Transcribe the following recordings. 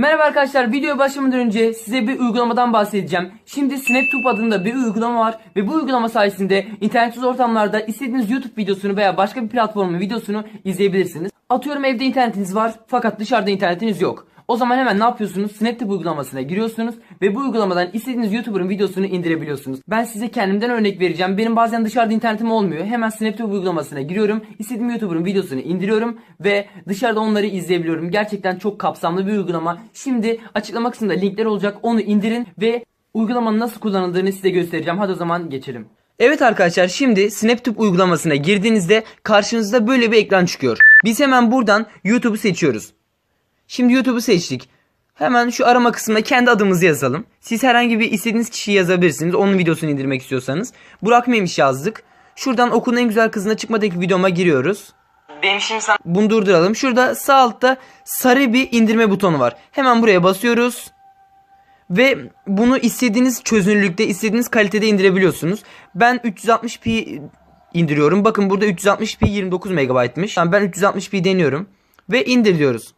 Merhaba arkadaşlar videoya başlamadan önce size bir uygulamadan bahsedeceğim. Şimdi SnapTube adında bir uygulama var ve bu uygulama sayesinde internetsiz ortamlarda istediğiniz YouTube videosunu veya başka bir platformun videosunu izleyebilirsiniz. Atıyorum evde internetiniz var fakat dışarıda internetiniz yok. O zaman hemen ne yapıyorsunuz? SnapTube uygulamasına giriyorsunuz ve bu uygulamadan istediğiniz YouTuber'ın videosunu indirebiliyorsunuz. Ben size kendimden örnek vereceğim. Benim bazen dışarıda internetim olmuyor. Hemen SnapTube uygulamasına giriyorum. İstediğim YouTuber'ın videosunu indiriyorum ve dışarıda onları izleyebiliyorum. Gerçekten çok kapsamlı bir uygulama. Şimdi açıklama kısmında linkler olacak. Onu indirin ve uygulamanın nasıl kullanıldığını size göstereceğim. Hadi o zaman geçelim. Evet arkadaşlar şimdi SnapTube uygulamasına girdiğinizde karşınızda böyle bir ekran çıkıyor. Biz hemen buradan YouTube'u seçiyoruz. Şimdi YouTube'u seçtik. Hemen şu arama kısmına kendi adımızı yazalım. Siz herhangi bir istediğiniz kişiyi yazabilirsiniz. Onun videosunu indirmek istiyorsanız. Burak Memiş yazdık. Şuradan okulun en güzel kızına çıkmadaki videoma giriyoruz. Benim şimdi sana... Bunu durduralım. Şurada sağ altta sarı bir indirme butonu var. Hemen buraya basıyoruz. Ve bunu istediğiniz çözünürlükte, istediğiniz kalitede indirebiliyorsunuz. Ben 360p indiriyorum. Bakın burada 360p 29 MB'mış. Tamam, ben 360p deniyorum. Ve indir diyoruz.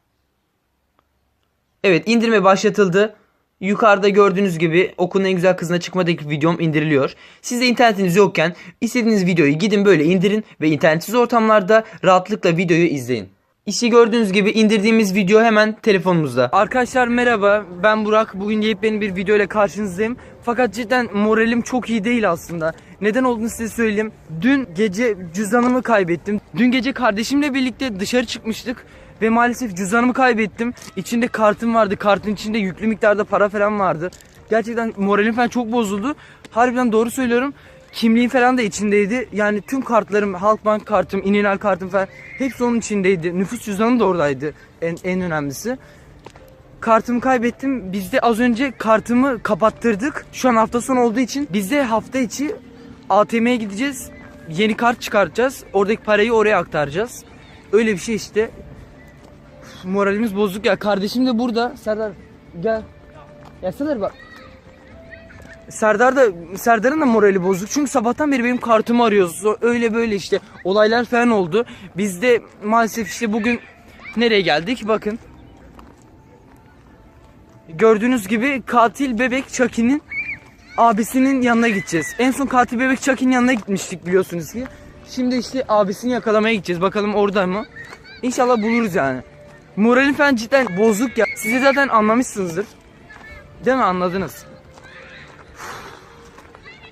Evet indirme başlatıldı. Yukarıda gördüğünüz gibi okulun en güzel kızına çıkmadaki videom indiriliyor. Sizde internetiniz yokken istediğiniz videoyu gidin böyle indirin ve internetsiz ortamlarda rahatlıkla videoyu izleyin. İşte gördüğünüz gibi indirdiğimiz video hemen telefonumuzda. Arkadaşlar merhaba ben Burak. Bugün yepyeni bir video ile karşınızdayım. Fakat cidden moralim çok iyi değil aslında. Neden olduğunu size söyleyeyim. Dün gece cüzdanımı kaybettim. Dün gece kardeşimle birlikte dışarı çıkmıştık. Ve maalesef cüzdanımı kaybettim. İçinde kartım vardı. Kartın içinde yüklü miktarda para falan vardı. Gerçekten moralim falan çok bozuldu. Harbiden doğru söylüyorum. Kimliğim falan da içindeydi. Yani tüm kartlarım, Halkbank kartım, İnönal kartım falan hepsi onun içindeydi. Nüfus cüzdanım da oradaydı en, en önemlisi. Kartımı kaybettim. Biz de az önce kartımı kapattırdık. Şu an hafta sonu olduğu için biz de hafta içi ATM'ye gideceğiz. Yeni kart çıkartacağız. Oradaki parayı oraya aktaracağız. Öyle bir şey işte. Moralimiz bozuk ya. Kardeşim de burada. Serdar gel. Ya Serdar bak. Serdar da Serdar'ın da morali bozuk. Çünkü sabahtan beri benim kartımı arıyoruz. Öyle böyle işte olaylar falan oldu. Biz de maalesef işte bugün nereye geldik? Bakın. Gördüğünüz gibi katil bebek Chucky'nin abisinin yanına gideceğiz. En son katil bebek Chucky'nin yanına gitmiştik biliyorsunuz ki. Şimdi işte abisini yakalamaya gideceğiz. Bakalım orada mı? İnşallah buluruz yani. Moralim falan cidden bozuk ya. Siz de zaten anlamışsınızdır. Değil mi? Anladınız.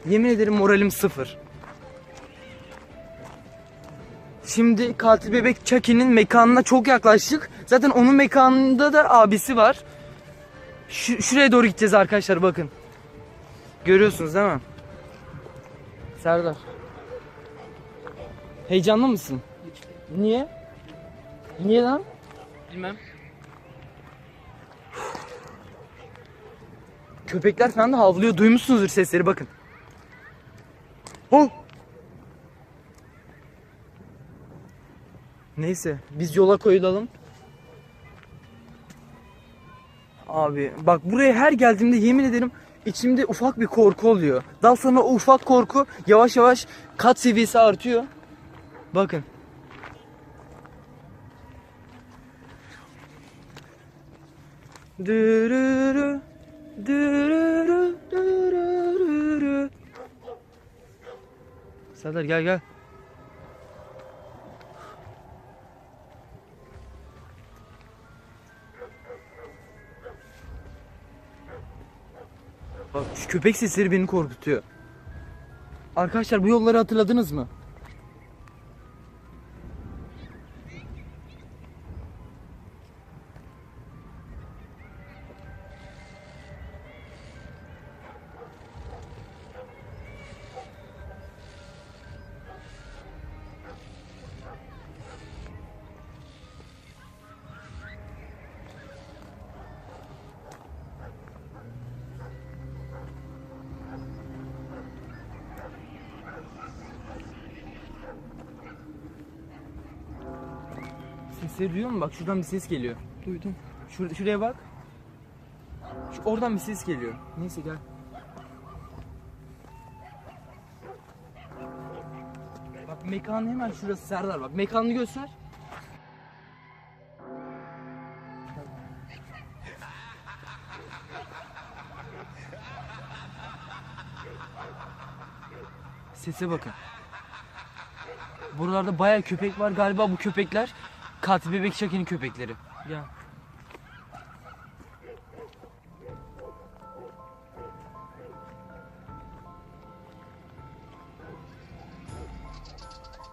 Yemin ederim moralim sıfır. Şimdi katil bebek Chucky'nin mekanına çok yaklaştık. Zaten onun mekanında da abisi var. Şu, şuraya doğru gideceğiz arkadaşlar bakın. Görüyorsunuz değil mi? Serdar. Heyecanlı mısın? Niye? Niye lan? Bilmem. Köpekler falan da havlıyor. Duymuşsunuzdur sesleri bakın. Oh! Neyse biz yola koyulalım. Abi bak buraya her geldiğimde yemin ederim içimde ufak bir korku oluyor. Daha sonra o ufak korku yavaş yavaş kat seviyesi artıyor. Bakın. Dürürü, dürürü, dürürü. Serdar gel gel. Bak şu köpek sesleri beni korkutuyor. Arkadaşlar bu yolları hatırladınız mı? Sesleri duyuyor musun? Bak şuradan bir ses geliyor. Duydum. Şur şuraya bak. Şu oradan bir ses geliyor. Neyse gel. Bak mekanın hemen şurası Serdar bak. Mekanını göster. Sese bakın. Buralarda bayağı köpek var. Galiba bu köpekler katil bebek Chucky'nin köpekleri. Ya.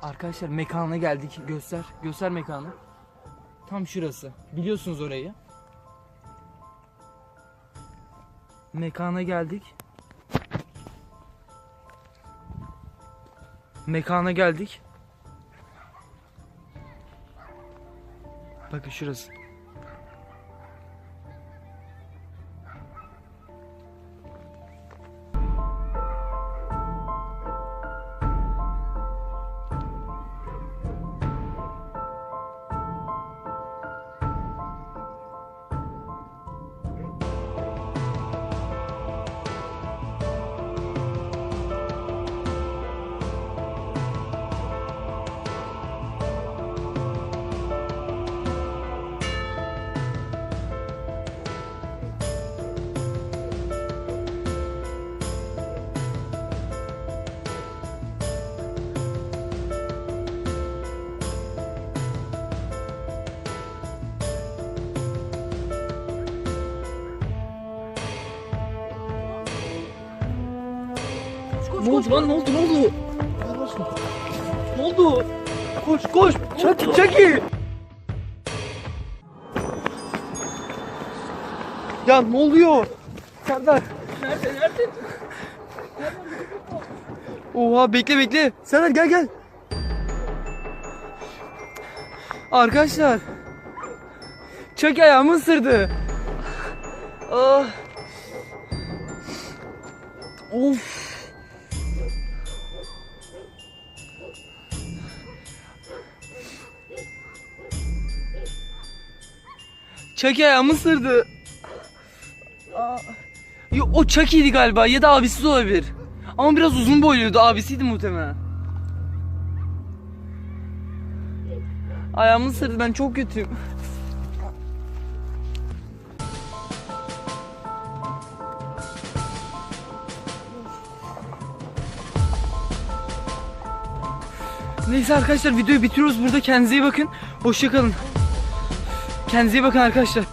Arkadaşlar mekana geldik. Göster. Göster mekanı. Tam şurası. Biliyorsunuz orayı. Mekana geldik. Mekana geldik. Bakın şurası. Ne oldu lan ne oldu ne oldu? Ne oldu? Koş koş. Chucky Chucky. Ya ne oluyor? Serdar. Nerede nerede? Oha bekle bekle. Serdar gel gel. Arkadaşlar. Chucky ayağımı ısırdı. Ah. Of. Chucky ayağımı ısırdı. Aa. Yo, o Chucky'ydi galiba ya da abisi de olabilir. Ama biraz uzun boyluydu abisiydi muhtemelen. Ayağımı ısırdı ben çok kötüyüm. Neyse arkadaşlar videoyu bitiriyoruz burada kendinize iyi bakın. Hoşçakalın. Kendinize iyi bakın arkadaşlar.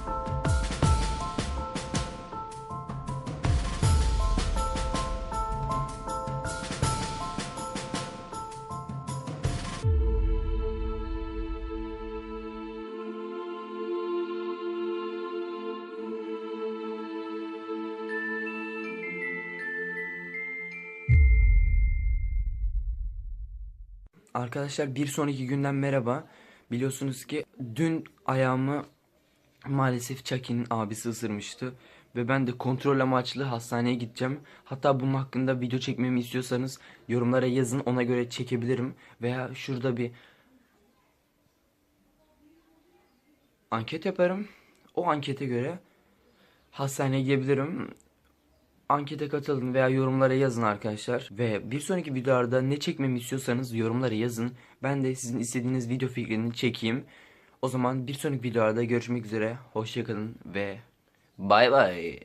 Arkadaşlar bir sonraki günden merhaba. Biliyorsunuz ki dün ayağımı maalesef Chucky'nin abisi ısırmıştı. Ve ben de kontrol amaçlı hastaneye gideceğim. Hatta bunun hakkında video çekmemi istiyorsanız yorumlara yazın ona göre çekebilirim. Veya şurada bir anket yaparım. O ankete göre hastaneye gidebilirim. Ankete katılın veya yorumlara yazın arkadaşlar. Ve bir sonraki videolarda ne çekmemi istiyorsanız yorumlara yazın. Ben de sizin istediğiniz video fikrini çekeyim. O zaman bir sonraki videolarda görüşmek üzere. Hoşçakalın ve bay bay.